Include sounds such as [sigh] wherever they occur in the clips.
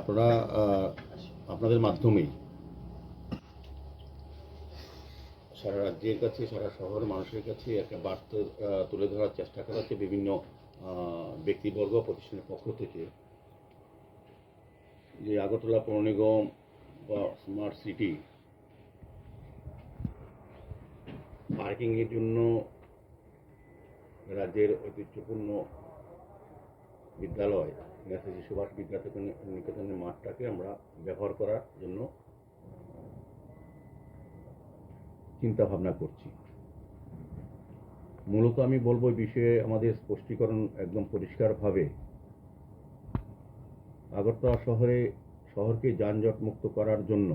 আপনারা আপনাদের মাধ্যমেই। সারা রাজ্যের কাছে, সারা শহর মানুষের কাছে একটা বার্তা তুলে ধরার চেষ্টা করা হচ্ছে বিভিন্ন ব্যক্তিবর্গ প্রতিষ্ঠানের পক্ষ থেকে। যে আগরতলা পৌর নিগম বা স্মার্ট সিটি পার্কিংয়ের জন্য রাজ্যের ঐতিহ্যপূর্ণ বিদ্যালয় নেতাজি সুভাষ বিদ্যাপীঠ নিকেতনের মাঠটাকে আমরা ব্যবহার করার জন্য চিন্তা ভাবনা করছি। মূলত আমি বলব বিষয়ে আমাদের স্পষ্টীকরণ একদম পরিষ্কারভাবে। আগরতলা শহরে, শহরকে যানজট মুক্ত করার জন্য,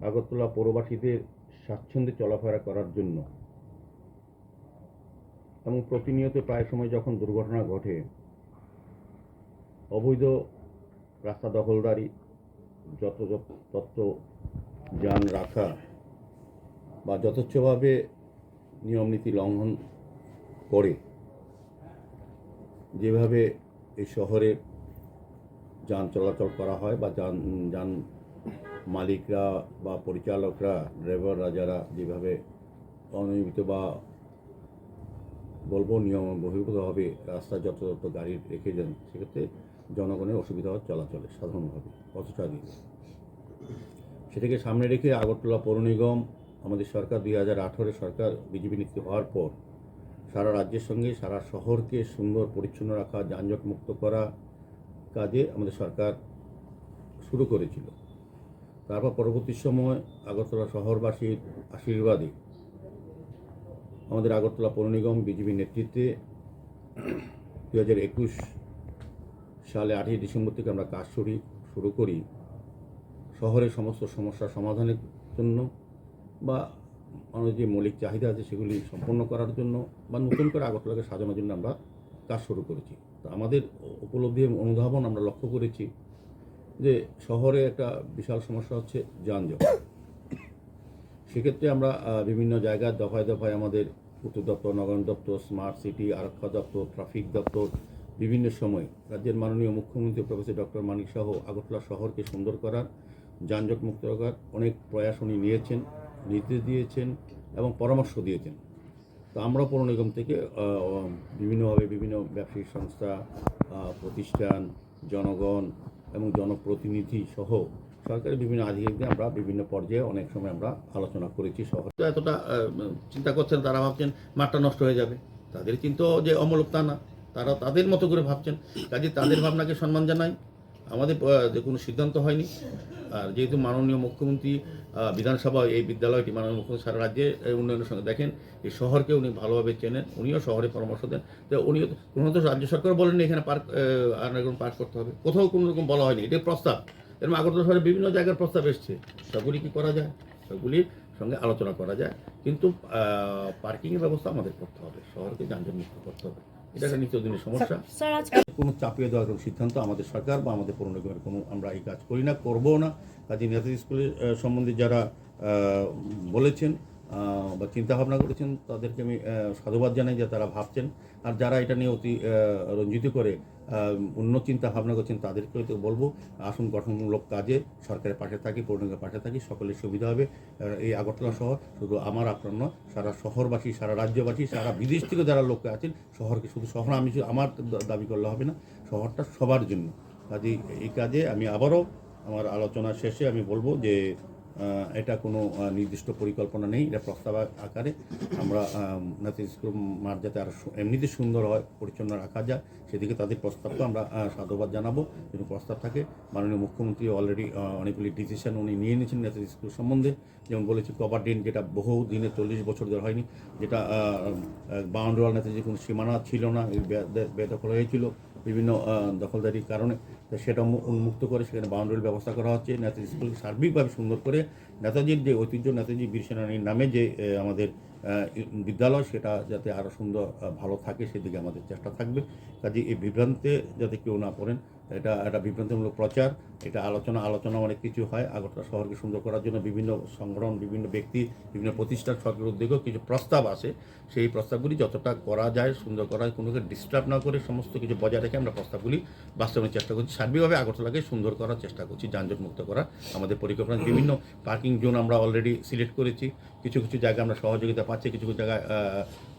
আগরতলা পৌরবাসীদের স্বাচ্ছন্দ্যে চলাফেরা করার জন্য এবং প্রতিনিয়ত প্রায় সময় যখন দুর্ঘটনা ঘটে, অবৈধ রাস্তা দখলদারি যত তত্ত্ব যান রাখা বা যথেচ্ছভাবে নিয়মনীতি লঙ্ঘন করে, যেভাবে এই শহরে যান চলাচল করা হয় বা যান যান মালিকরা বা পরিচালকরা, ড্রাইভাররা যারা যেভাবে অনিয়মিত বা বলব, নিয়ম বহির্ভূতভাবে রাস্তায় যত যত গাড়ি রেখে যান সেক্ষেত্রে জনগণের অসুবিধা চলাচলে সাধারণভাবে পথচা দিয়ে সেটাকে সামনে রেখে আগরতলা পৌর নিগম, আমাদের সরকার দুই হাজার আঠারো সরকার বিজেপি নীতি হওয়ার পর সারা রাজ্যের সঙ্গে সারা শহরকে সুন্দর, পরিচ্ছন্ন রাখা যানজট মুক্ত করা কাজে আমাদের সরকার শুরু করেছিল। তারপর পরবর্তী সময় আগরতলা শহরবাসীর আশীর্বাদে আমাদের আগরতলা পৌর নিগম বিজেপির নেতৃত্বে দু হাজার একুশ সালে আটই ডিসেম্বর থেকে আমরা কাজ শুরু শুরু করি। শহরের সমস্ত সমস্যা সমাধানের জন্য বা আমাদের যে মৌলিক চাহিদা আছে সেগুলি সম্পন্ন করার জন্য বা নতুন করে আগরতলাকে সাজানোর জন্য আমরা কাজ শুরু করেছি। তো আমাদের উপলব্ধি এবং অনুধাবন আমরা লক্ষ্য করেছি যে শহরে একটা বিশাল সমস্যা হচ্ছে যানজট। সেক্ষেত্রে আমরা বিভিন্ন জায়গায় দফায় দফায় আমাদের উত্তর দপ্তর নগর দপ্তর স্মার্ট সিটি আরক্ষা দপ্তর ট্রাফিক দপ্তর, বিভিন্ন সময় রাজ্যের মাননীয় মুখ্যমন্ত্রী প্রফেসর ডক্টর মানিক সহ আগরতলা শহরকে সুন্দর করার, যানজট মুক্ত রাখার অনেক প্রয়াস উনি নিয়েছেন, নির্দেশ দিয়েছেন এবং পরামর্শ দিয়েছেন। তো আমরা পৌর নিগম থেকে বিভিন্নভাবে বিভিন্ন ব্যবসায়িক সংস্থা প্রতিষ্ঠান, জনগণ এবং জনপ্রতিনিধি সহ সরকারি বিভিন্ন আধিকারিকদের আমরা বিভিন্ন পর্যায়ে অনেক সময় আমরা আলোচনা করেছি শহর। তো এতটা চিন্তা করছেন, তারা ভাবছেন মাঠটা নষ্ট হয়ে যাবে। তাদের চিন্তা যে অমূলক তা না। তারা তাদের মতো করে ভাবছেন। কাজে তাদের ভাবনাকে সম্মান জানাই। আমাদের যে কোনো সিদ্ধান্ত হয়নি। আর যেহেতু মাননীয় মুখ্যমন্ত্রী বিধানসভা এই বিদ্যালয়টি মাননীয় মুখ্যমন্ত্রী সারা রাজ্যে উন্নয়নের সঙ্গে দেখেন, এই শহরকে উনি ভালোভাবে চেনেন, উনিও শহরে পরামর্শ দেন। তো উনি কোনো তো রাজ্য সরকার বলেননি এখানে পার্ক আন্ডারগ্রাউন্ড পার্ক করতে হবে। কোথাও কোনো রকম বলা হয়নি। এটা প্রস্তাব। এরকম আগরতলা শহরে বিভিন্ন জায়গার প্রস্তাব এসছে। সবগুলি কি করা যায়? সবগুলির সঙ্গে আলোচনা করা যায়। কিন্তু পার্কিংয়ের ব্যবস্থা আমাদের করতে হবে। শহরকে যানজট মুক্ত করতে হবে। এটা একটা নিত্যদিনের সমস্যা। কোনো চাপিয়ে দেওয়ার কোনো সিদ্ধান্ত আমাদের সরকার বা আমাদের পৌর নিগমের কোনো আমরা এই কাজ করি না করবও না। কাজে নেতাজি স্কুলের সম্বন্ধে যারা বলেছেন বা চিন্তা ভাবনা করেছেন তাদেরকে আমি সাধুবাদ জানাই যে তারা ভাবছেন। আর যারা এটা নিয়ে অতি রঞ্জিত করে অন্য চিন্তা ভাবনা করছেন তাদেরকে হয়তো বলব, আসুন গঠনমূলক কাজে, সরকারের পাশে থাকি পৌর পাশে থাকি, সকলের সুবিধা হবে। এই আগরতলা শহর শুধু আমার আপনার নয়, সারা শহরবাসী, সারা রাজ্যবাসী, সারা বিদেশ থেকে যারা লোক আছেন, শহরকে শুধু শহর, আমি আমার দাবি করলে হবে না, শহরটা সবার জন্য। কাজে এই কাজে আমি আবারও আমার আলোচনা শেষে আমি বলব যে এটা কোনো নির্দিষ্ট পরিকল্পনা নেই। এটা প্রস্তাব আকারে আমরা নাতিজ স্কুল মাঠ যাতে আরও এমনিতে সুন্দর হয়, পরিচ্ছন্ন রাখা যায়। সেদিকে তাদের প্রস্তাবকে আমরা সাধুবাদ জানাব। যদি প্রস্তাব থাকে, মাননীয় মুখ্যমন্ত্রী অলরেডি অনেকগুলি ডিসিশন উনি নিয়ে নিয়েছেন নেতাজি স্কুল সম্বন্ধে। যেমন বলেছি, কভার ড্রেন যেটা বহু দিনে চল্লিশ বছর ধরে হয়নি, যেটা বাউন্ডারি ওয়াল নেতাজি কোনো সীমানা ছিল না বেদখল হয়েছিল বিভিন্ন দখলদারির কারণে। সেটা উন্মুক্ত করে সেখানে বাউন্ডারির ব্যবস্থা করা হচ্ছে। নেতাজি স্কুল সার্বিকভাবে সুন্দর করে নেতাজির যে ঐতিহ্য, নেতাজি বীর সেনানীর নামে যে আমাদের বিদ্যালয়, সেটা যাতে আরও সুন্দর ভালো থাকে, সেদিকে আমাদের চেষ্টা থাকবে। কাজে এই বিভ্রান্তে যাতে কেউ না পড়েন এটা একটা বিভ্রান্তিমূলক প্রচার, এটা আলোচনা আলোচনা অনেক কিছু হয়, আগরতলা শহরকে সুন্দর করার জন্য বিভিন্ন সংগঠন, বিভিন্ন ব্যক্তি, বিভিন্ন প্রতিষ্ঠান, সরকারের উদ্যোগেও কিছু প্রস্তাব আসে। সেই প্রস্তাবগুলি যতটা করা যায়, সুন্দর করা কোনোকে ডিস্টার্ব না করে সমস্ত কিছু বজায় রেখে আমরা প্রস্তাবগুলি বাস্তবায়নের চেষ্টা করছি। সার্বিকভাবে আগরতলাকে সুন্দর করার চেষ্টা করছি যানজট মুক্ত করা। আমাদের পরিকল্পনা, বিভিন্ন পার্কিং জোন আমরা অলরেডি সিলেক্ট করেছি। কিছু কিছু জায়গায় আমরা সহযোগিতা পাচ্ছি, কিছু কিছু জায়গায়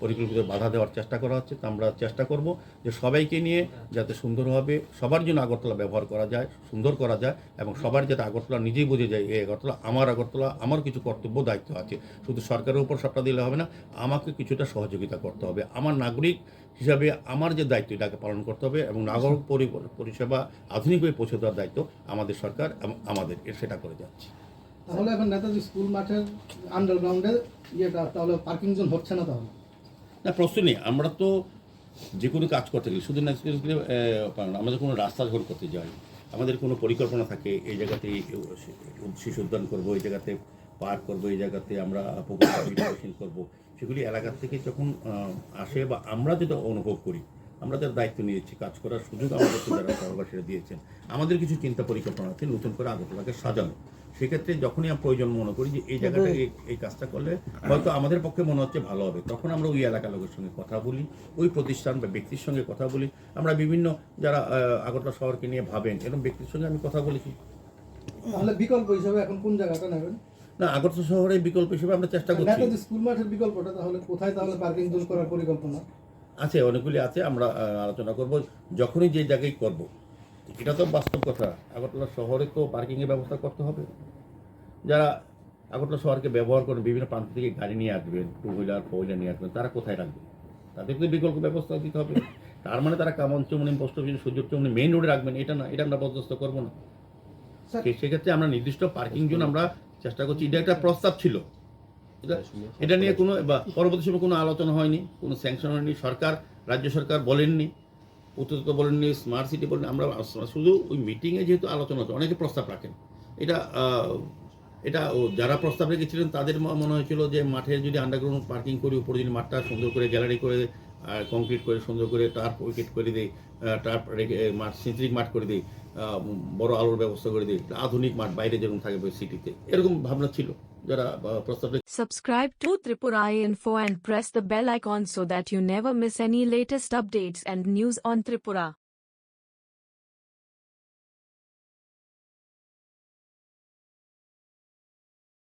পরিকল্পিত বাধা দেওয়ার চেষ্টা করা হচ্ছে, তা আমরা চেষ্টা করব যে সবাইকে নিয়ে যাতে সুন্দরভাবে সবার জন্য আগরতলা ব্যবহার করা যায়, সুন্দর করা যায় এবং সবার যাতে আগরতলা নিজেই বুঝে যায় এই আগরতলা আমার আগরতলা, আমার কিছু কর্তব্য, দায়িত্ব আছে। শুধু সরকারের উপর সবটা দিলে হবে না, আমাকে কিছুটা সহযোগিতা করতে হবে। আমার নাগরিক হিসাবে আমার যে দায়িত্ব, এটাকে পালন করতে হবে এবং নাগরিক পরিষেবা আধুনিকভাবে পৌঁছে দেওয়ার দায়িত্ব আমাদের সরকার এবং আমাদের সেটা করে যাচ্ছে। তাহলে এখন নেতাজি স্কুল মাঠের আন্ডারগ্রাউন্ডে ইয়েটা, তাহলে পার্কিং জোন হচ্ছে না তাহলে? না, প্রশ্ন নেই। আমরা তো যে কোনো কাজ করতে গেলে, শুধু আমাদের কোনো রাস্তা ঘর করতে যাই। আমাদের কোনো পরিকল্পনা থাকে, এই জায়গাতে শিশু উদ্যান করব, এই জায়গাতে পার্ক করব, এই জায়গাতে আমরা [coughs] করব। সেগুলি এলাকার থেকে যখন আসে বা আমরা যেটা অনুভব করি, আমরা যার দায়িত্ব নিয়েছি। কাজ করার সুযোগ আমাদেরকে যারা সহবাসীরা দিয়েছেন। আমাদের কিছু চিন্তা পরিকল্পনা আছে, নতুন করে আগরতলাকে সাজানো। সেক্ষেত্রে যখনই আমরা প্রয়োজন মনে করি যে এই জায়গাটা এই- কাজটা করলে হয়তো আমাদের পক্ষে মনে হচ্ছে ভালো হবে। তখন আমরা ওই এলাকার লোকের সঙ্গে কথা বলি ওই প্রতিষ্ঠান বা ব্যক্তির সঙ্গে কথা বলি। আমরা বিভিন্ন যারা আগরতলা শহরকে নিয়ে ভাবেন এরকম ব্যক্তির সঙ্গে আমি কথা বলেছি। তাহলে বিকল্প হিসাবে এখন কোন জায়গাটা নেবেন? না আগরতলা শহরের বিকল্প হিসেবে আমরা চেষ্টা করছি। নেতাজি স্কুল মাঠের বিকল্পটা তাহলে কোথায়? তাহলে পার্কিং জোন করার পরিকল্পনা? আছে অনেকগুলি আছে আমরা আলোচনা করব। যখনই যে জায়গায় করব এটা তো বাস্তব কথা। আগরতলা শহরে তো পার্কিংয়ের ব্যবস্থা করতে হবে। যারা আগরতলা শহরকে ব্যবহার করেন বিভিন্ন প্রান্ত থেকে গাড়ি নিয়ে আসবেন টু হুইলার ফোর হুইলার নিয়ে আসবেন তারা কোথায় রাখবে? তাদেরকে তো বিকল্প ব্যবস্থা দিতে হবে। তার মানে তারা কামন চৌমনি পোস্ট অফিস সুযোগ চৌমনি মেইন রোডে রাখবেন এটা না এটা আমরা বরদস্ত করব না। সেক্ষেত্রে আমরা নির্দিষ্ট পার্কিং জোন আমরা চেষ্টা করছি। এটা একটা প্রস্তাব ছিল। এটা- এটা নিয়ে কোনো বা পরবর্তী সময় কোনো আলোচনা হয়নি কোনো স্যাংশন হয়নি সরকার রাজ্য সরকার বলেননি। উত্তর বলেননি স্মার্ট সিটি বলেন আমরা শুধু ওই মিটিংয়ে যেহেতু আলোচনা হচ্ছে, অনেকে প্রস্তাব রাখেন। এটা এটা যারা প্রস্তাব রেখেছিলেন, তাদের মনে হয়েছিল যে মাঠে যদি আন্ডারগ্রাউন্ড পার্কিং করি, উপরে যদি মাঠটা সুন্দর করে গ্যালারি করে কংক্রিট করে সুন্দর করে টার্প উইকেট করে দিই টার্প রেখে মাঠ সিন্থেটিক মাঠ করে দিই বড় আলোর ব্যবস্থা করে দিই, আধুনিক মাঠ বাইরে যেরকম থাকে সিটিতে এরকম ভাবনা ছিল। যারা আহ, প্রস্তাব Subscribe to Tripura Info and press the bell icon so that you never miss any latest updates and news on Tripura.